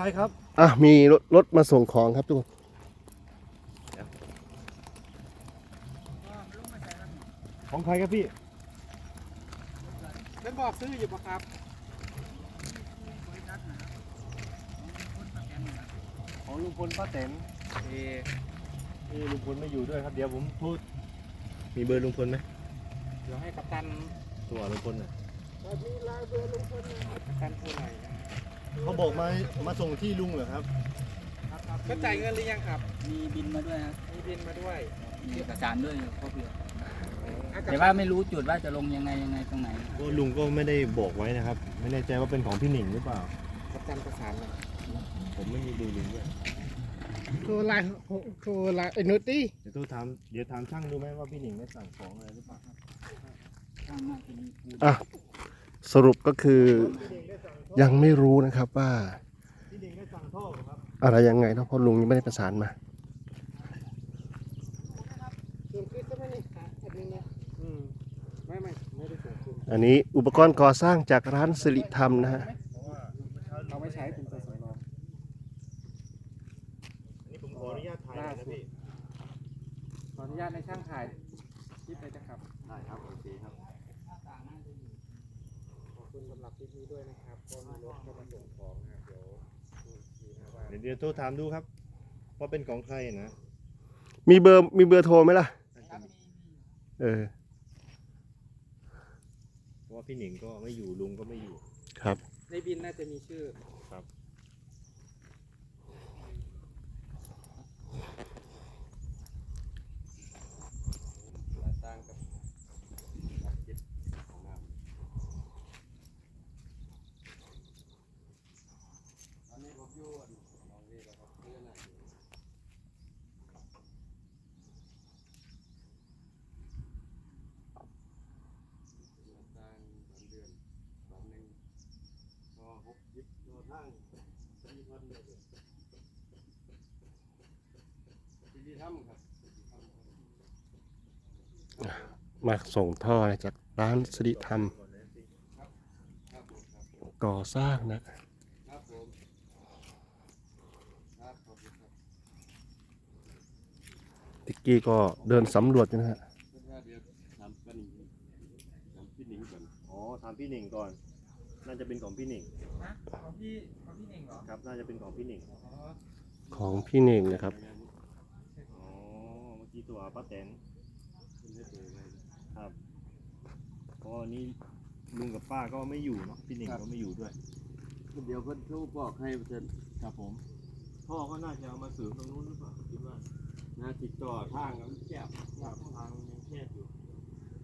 ช่ครับ อะ มีรถรถมาส่งของครับทุกคนของใครครับพี่เป็นบอกซื้ออยู่ปะครับของลุงพลป้าแตนเอนี่ลุงพลไม่อยู่ด้วยครับ เดี๋ยวผมพูด มีเบอร์ลุงพลไหมเดี๋ยวให้กัปตันตัวลุงพลน่ะมีลายเบอร์ลุงพลกัปตันโทรหน่อยนะ เขาบอกมามาส่งที่ลุงเหรอครับ ครับครับก็จ่ายเงินหรือยังครับ มีบินมาด้วยครับมีบินมาด้วย มีเอกสารด้วยครบเลยอะแต่ว่าไม่รู้จุดว่าจะลงยังไงยังไงตรงไหนก็ลุงก็ไม่ได้บอกไว้นะครับ ไม่แน่ใจว่าเป็นของพี่หนิงหรือเปล่ากัปตันประสานหน่อยผมไม่มีเบอร์ลุงด้วยโทรไลน์โทรไลน์ไอ้นุตตี้เดี๋ยวโทรถามเดี๋ยวถามช่างดูไหมว่าพี่หนิงได้สั่งของอะไรหรือเปล่าข้างหน้าจะมีปูนอะ สรุปก็คือยังไม่รู้นะครับว่าอะไรยังไงเนาะเพราะลุงยังไม่ได้ประสานมาอันนี้อุปกรณ์ก่อสร้างจากร้านสิริธรรมนะฮะเราไม่ใช้เป็นตัวสำรองอันนี้ผมขออนุญาตถ่ายนะพี่ ขออนุญาตในช่างถ่ายคลิปเลยนะครับ ได้ครับ โอเคครับ คุณสำหรับคลิปนี้ด้วยนะครับก็มีรถเข้ามาส่งของนะครับเดี๋ยวดูอีกทีนะว่าเดี๋ยวเดี๋ยวโทรถามดูครับ ว่าเป็นของใครนะมีเบอร์มีเบอร์โทรไหมล่ะ เออ เพราะว่าพี่หนิงก็ไม่อยู่ลุงก็ไม่อยู่ ครับ ในบินน่าจะมีชื่อครับ สร้างกับจิตของเราตอนนี้ผมอยู่นองเวแล้วครับเพื่อนอะไรสร้างสามเดือนสามหนึ่งพอหกยิบตัวทั้งสี่พันเลยที่ทำครับ มาส่งท่อนะจากร้านสิริธรรม ก่อสร้างนะติกกี้ก็เดินสำรวจนะฮะเพื่อนว่าเดี๋ยวถามป้าหนิงถามพี่หนิงก่อนอ๋อถามพี่หนิงก่อน น่าจะเป็นของพี่หนิงฮะของพี่ของพี่หนิงเหรอครับ น่าจะเป็นของพี่หนิงของพี่เน่งนะครับอ๋อเมื่อกี้ตัวป้าแตน คุณได้ตัวไหมครับเพราะวันนี้ลุงกับป้าก็ไม่อยู่เนาะพี่หนิงก็ไม่อยู่ด้วยเดี๋ยวเพิ่นโทรบอกให้เพิ่นครับผม พ่อก็น่าจะเอามาสืบตรงนู้นหรือเปล่าคิดว่าน่าติดต่อทางแล้วแก้วครับทางยังแคบอยู่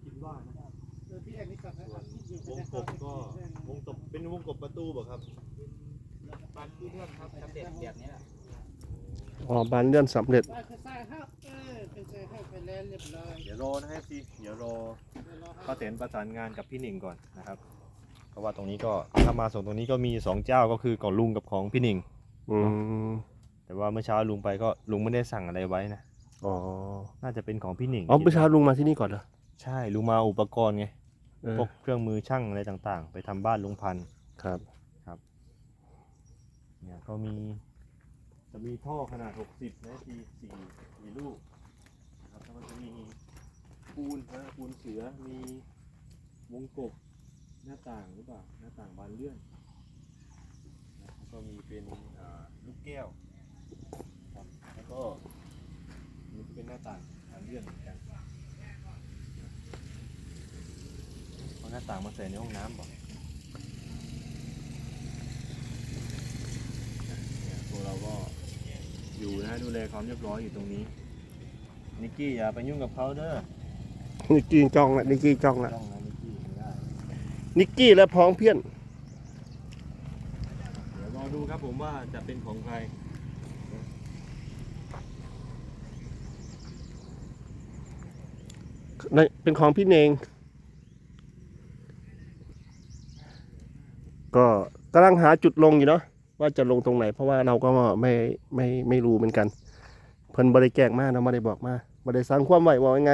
คิดว่านะเออพี่แอนนี่กลับแล้ววงกบก็วงกบเป็นวงกบประตูบ่ครับบ้านพี่เพื่อนครับสำเร็จแบบนี้แหละอ๋อบานเลื่อนสำเร็จ แล้วเรียบร้อยเดี๋ยวรอนะครับพี่เดี๋ยวรอป้าแตนประสานงานกับพี่หนิงก่อนนะครับ เพราะว่าตรงนี้ก็ถ้ามาส่งตรงนี้ก็มีสองเจ้าก็คือของลุงกับของพี่หนิง อืมแต่ว่าเมื่อเช้าลุงไปก็ลุงไม่ได้สั่งอะไรไว้นะอ๋อน่าจะเป็นของพี่หนิงอ๋อเมื่อเช้าลุงมาที่นี่ก่อนเหรอใช่ลุงมาอุปกรณ์ไงเออพวกเครื่องมือช่างอะไรต่างๆ ไปทำบ้านลุงพันธุ์ครับ เนี่ยก็มี จะมีท่อขนาด 60นะทีสี่สี่ลูก นะครับแล้วมันจะมีปูนนะปูนเสือมีวงกบหน้าต่างหรือเปล่าหน้าต่างบานเลื่อนนะแล้วก็มีเป็นอ่าลูกแก้วครับแล้วก็นี่ก็เป็นหน้าต่างบานเลื่อนเหมือนกันเอาหน้าต่างมาใส่ในห้องน้ำบ่เนี่ยพวกเราก็อยู่นะดูแลความเรียบร้อยอยู่ตรงนี้ นิกกี้อย่าไปยุ่งกับเขาเด้อนิกกี้จ้องละนิกกี้จ้องละต้องนะนิกกี้ไม่ได้นิกกี้และพ้องเพี้ยน เดี๋ยวรอดูครับผมว่าจะเป็นของใครในเป็นของพี่เนง ก็กำลังหาจุดลงอยู่เนาะว่าจะลงตรงไหน เพราะว่าเราก็ไม่ไม่ไม่รู้เหมือนกันเพิ่นบริแกล้งมาเราไม่ได้บอกมาไม่ได้สร้างความไหวบอกยังไง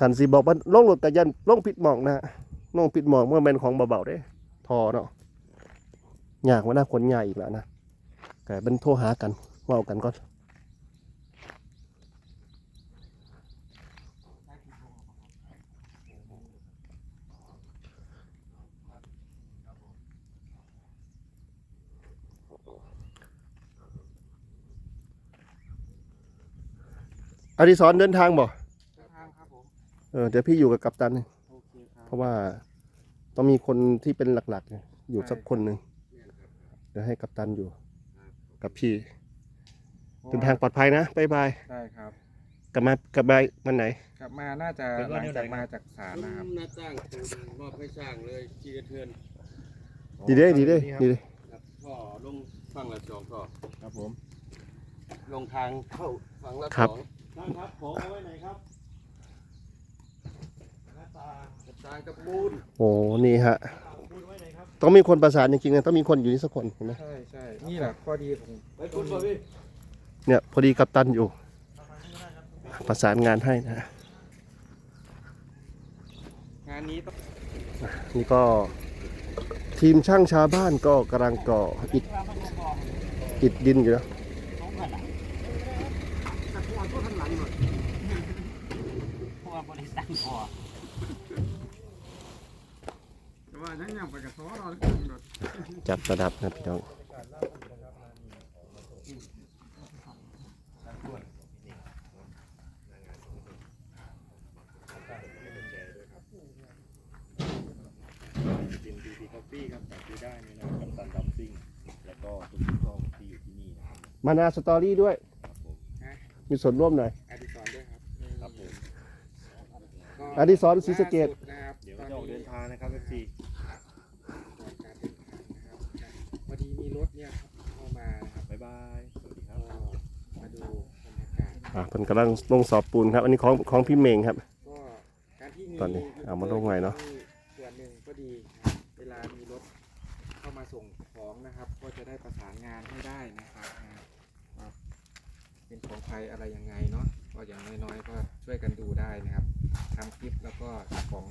ขันสีบอกว่าลงรถกระยันลงผิดหมองนะลงผิดหมองเมื่อเป็นของเบาๆเด้ทอเนาะอยากว่าหน้าคนใหญ่อีกแล้วนะแก็เป็นโทรหากันเว่ากันก่อน อดิศรเดินทางบ่ทางครับผมเออเดี๋ยวพี่อยู่กับกัปตัน โอเคครับเพราะว่าต้องมีคนที่เป็นหลักๆเนี่ยอยู่สักคนหนึ่งเนี่ยครับเดี๋ยวให้กัปตันอยู่ครับกับพี่เดินทางปลอดภัยนะบ๊ายบายได้ครับ กลับมากลับมาวันไหน กลับมาน่าจะหลังจากมาจากศาลนะครับหน้าจ้างมอบให้สร้างเลยทีละเทือนดีเด้ดีเด้ดีเด้ครับท่อลงฝั่งละสองท่อครับผม ลงทางเข้าฝั่งละครับสอง ท่านครับของเอาไว้ไหนครับหน้าตากระจายกระปูนโอ้นี่ฮะเอาปูนไว้ไหนครับต้องมีคนประสานจริงๆนะต้องมีคนอยู่นี่สักคนเห็นไหมใช่ใช่นี่แหละข้อดีของไปปูนบ่พี่เนี่ยพอดีกัปตันอยู่ ประสานงานให้นะฮะงานนี้ต้องนี่ก็ทีมช่างชาวบ้านก็กำลังก่ออิฐอิฐดินอยู่นะ เพราะว่าบริษัทพอแต่ว่าทั้งยังไปกับซอเราจัดระดับนะพี่น้องมดีดีคอฟฟี่ครับสั่งซื้อได้ในนามกัปตันดัมซิงแล้วก็ทุกช่องที่อยู่ที่นี่นะครับ มานาสตอรี่ด้วย มมีส่วนร่วมหน่อยอดิศรด้วยครับครับผมก็อดิศรศรีสะเกษล่าสุนะครับเดี๋ยวจะออกเดินทางนะครับเอฟซีก่อนการเดินทางนะครับพอดีมีรถเนี่ยเข้ามานะครับบ๊ายบายสวัสดีคก็รับมาดูบรรยากาศอ่าเพิ่นกำลังลงสอบปูนครับ อันนี้ของของพี่เมงครับ ก็การที่มีตอนนี้เอามาลงไว้เนอะส่วนหนึ่งก็ดีครับเวลามีรถเข้ามาส่งของนะครับ ก็จะได้ประสานงานให้ได้นะครับอ่าว่า เป็นของใครอะไรยังไงเนาะก็อย่างน้อยๆก็ช่วยกันดูได้นะครับทำคลิปแล้วก็ของ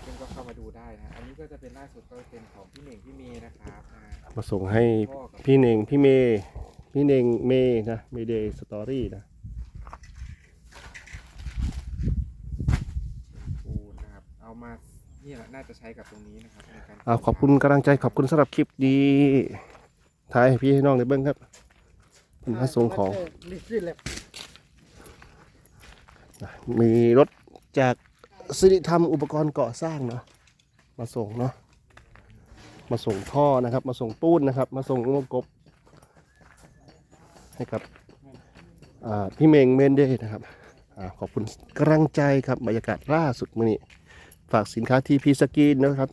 เพื่อนก็เข้ามาดูได้นะอันนี้ก็จะเป็นล่าสุดก็เป็นของพี่เหน่งพี่เมย์นะครับอ่ามาส่งให้พ่อกับพี่เนงพี่เมย์พี่เนงเมย์นะเมเดย์สตอรี่นะปูนนะครับ เอามาเนี่ยน่าจะใช้กับตรงนี้นะครับในการ อ่าขอบคุณกำลังใจขอบคุณสำหรับคลิปดีท้ายให้พี่ให้น้องในเบิ้งครับ เป็นพระส่งของมีรถจากสิริธรรมอุปกรณ์ก่อสร้างเนาะมาส่งเนาะมาส่งท่อนะครับ มาส่งปูนนะครับ มาส่งงวกบให้กับพี่เมงเมนเดย์นะครับอขอบคุณกำลังใจครับบรรยากาศล่าสุดมื่อนี้ ฝากสินค้า TP สกินนะครับ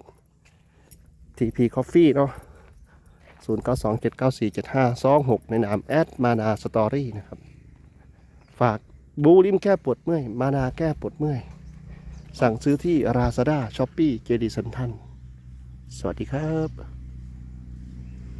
TP Coffee เนาะ 0927947526 ในนามแอดมานาสตอรี่นะครับ ฝากบูริมแก้ปวดเมื่อย มานาแก้ปวดเมื่อย สั่งซื้อที่ราซาด้าช้อปปี้เจดีสันทันสวัสดีครับ